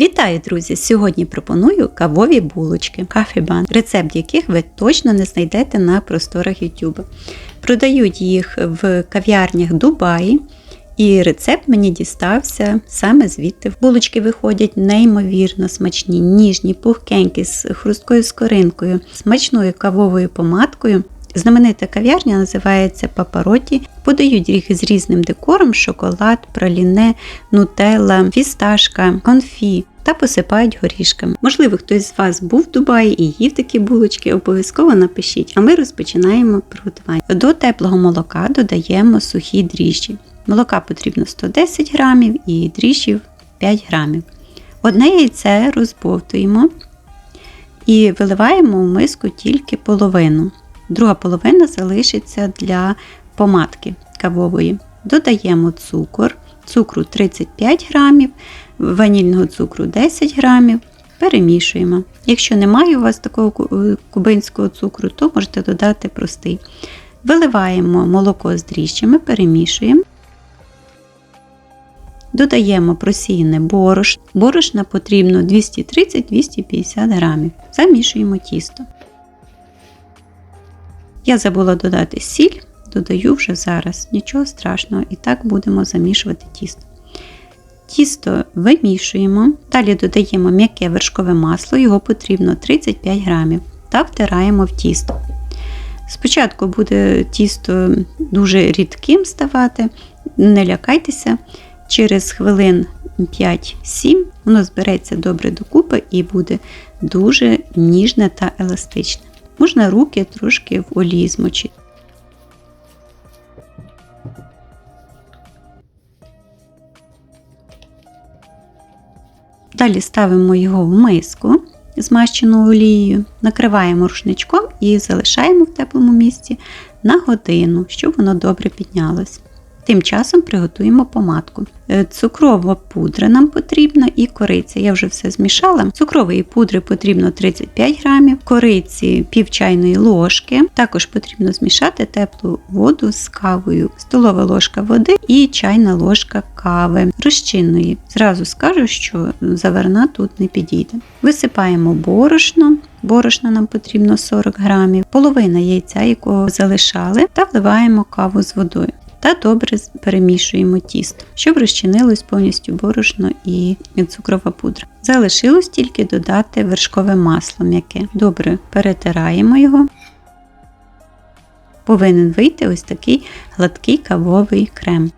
Вітаю, друзі! Сьогодні пропоную кавові булочки кафебан, рецепт яких ви точно не знайдете на просторах YouTube. Продають їх в кав'ярнях Дубаї, і рецепт мені дістався саме звідти. Булочки виходять неймовірно смачні, ніжні, пухкенькі, з хрусткою скоринкою, смачною кавовою помадкою. Знаменита кав'ярня називається Папароті. Подають їх з різним декором: шоколад, праліне, нутелла, фісташка, конфі та посипають горішками. Можливо, хтось з вас був в Дубаї і їв такі булочки, обов'язково напишіть, а ми розпочинаємо приготування. До теплого молока додаємо сухі дріжджі. Молока потрібно 110 грамів і дріжджів 5 грамів. Одне яйце розбовтуємо і виливаємо в миску тільки половину. Друга половина залишиться для помадки кавової. Додаємо цукор, цукру 35 грамів, ванільного цукру 10 грамів. Перемішуємо. Якщо немає у вас такого е, кубинського цукру, то можете додати простий. Виливаємо молоко з дріжджами, перемішуємо. Додаємо просіяне борошно. Борошна потрібно 230-250 грамів. Замішуємо тісто. Я забула додати сіль, додаю вже зараз, нічого страшного, і так будемо замішувати тісто. Тісто вимішуємо, далі додаємо м'яке вершкове масло, його потрібно 35 грамів, та втираємо в тісто. Спочатку буде тісто дуже рідким ставати, не лякайтеся, через хвилин 5-7 воно збереться добре докупи і буде дуже ніжне та еластичне. Можна руки трошки в олії змочити. Далі ставимо його в миску, змащену олією, накриваємо рушничком і залишаємо в теплому місці на годину, щоб воно добре піднялось. Тим часом приготуємо помадку. Е, цукрова пудра нам потрібна і кориця. Я вже все змішала. Цукрової пудри потрібно 35 грамів, кориці пів чайної ложки. Також потрібно змішати теплу воду з кавою, столова ложка води і чайна ложка кави розчинної. Зразу скажу, що заверна тут не підійде. Висипаємо борошно. Борошна нам потрібно 40 грамів, половина яйця, якого залишали, та вливаємо каву з водою та добре перемішуємо тісто, щоб розчинилось повністю борошно і цукрова пудра. Залишилось тільки додати вершкове масло м'яке. Добре перетираємо його. Повинен вийти ось такий гладкий кавовий крем.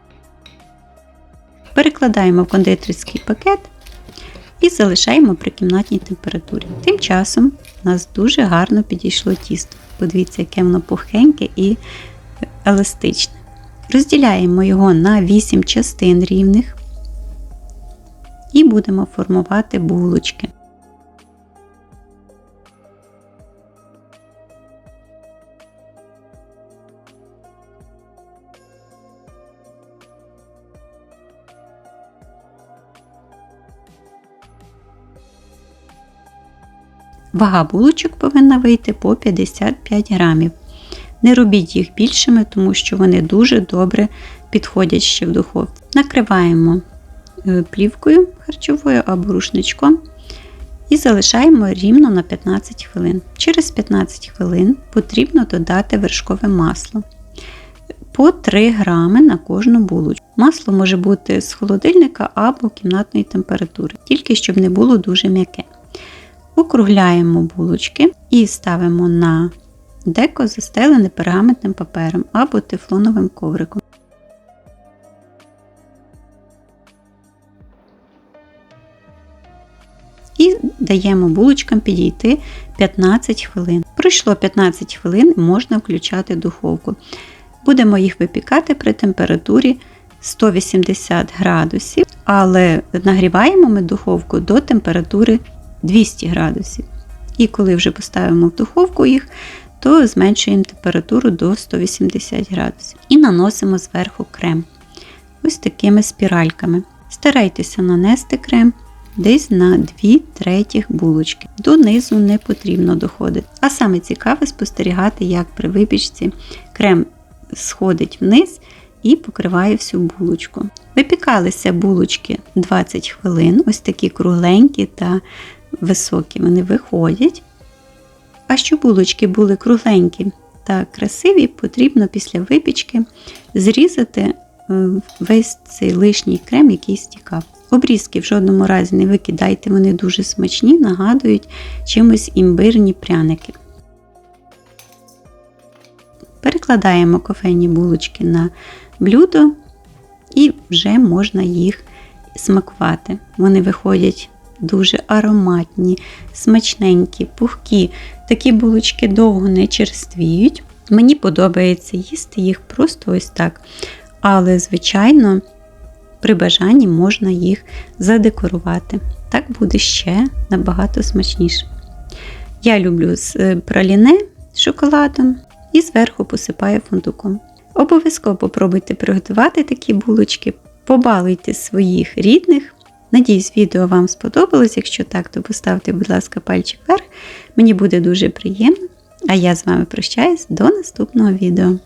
Перекладаємо в кондитерський пакет і залишаємо при кімнатній температурі. Тим часом у нас дуже гарно підійшло тісто. Подивіться, яке воно пухеньке і еластичне. Розділяємо його на 8 частин рівних і будемо формувати булочки. Вага булочок повинна вийти по 55 грамів. Не робіть їх більшими, тому що вони дуже добре підходять ще в духовці. Накриваємо е, плівкою харчовою або рушничком і залишаємо рівно на 15 хвилин. Через 15 хвилин потрібно додати вершкове масло по 3 грами на кожну булочку. Масло може бути з холодильника або кімнатної температури, тільки щоб не було дуже м'яке. Округляємо булочки і ставимо на деко застелене пергаментним папером або тефлоновим ковриком. І даємо булочкам підійти 15 хвилин. Пройшло 15 хвилин можна включати духовку. Будемо їх випікати при температурі 180 градусів, але нагріваємо ми духовку до температури 200 градусів. І коли вже поставимо в духовку їх, то зменшуємо температуру до 180 градусів і наносимо зверху крем. Ось такими спіральками. Старайтеся нанести крем десь на 2 третіх булочки. Донизу не потрібно доходити. А саме цікаве спостерігати, як при випічці крем сходить вниз і покриває всю булочку. Випікалися булочки 20 хвилин, ось такі кругленькі та високі вони виходять. А щоб булочки були кругленькі та красиві, потрібно після випічки зрізати е, весь цей лишній крем, який стікав. Обрізки в жодному разі не викидайте, вони дуже смачні, нагадують чимось імбирні пряники. Перекладаємо кофейні булочки на блюдо і вже можна їх смакувати. Вони виходять дуже ароматні, смачненькі, пухкі. Такі булочки довго не черствіють. Мені подобається їсти їх просто ось так. Але, звичайно, при бажанні можна їх задекорувати. Так буде ще набагато смачніше. Я люблю з е, праліне з шоколадом і зверху посипаю фундуком. Обов'язково попробуйте приготувати такі булочки, побалуйте своїх рідних. Надіюсь, відео вам сподобалось. Якщо так, то поставте, будь ласка, пальчик вверх. Мені буде дуже приємно. А я з вами прощаюсь до наступного відео.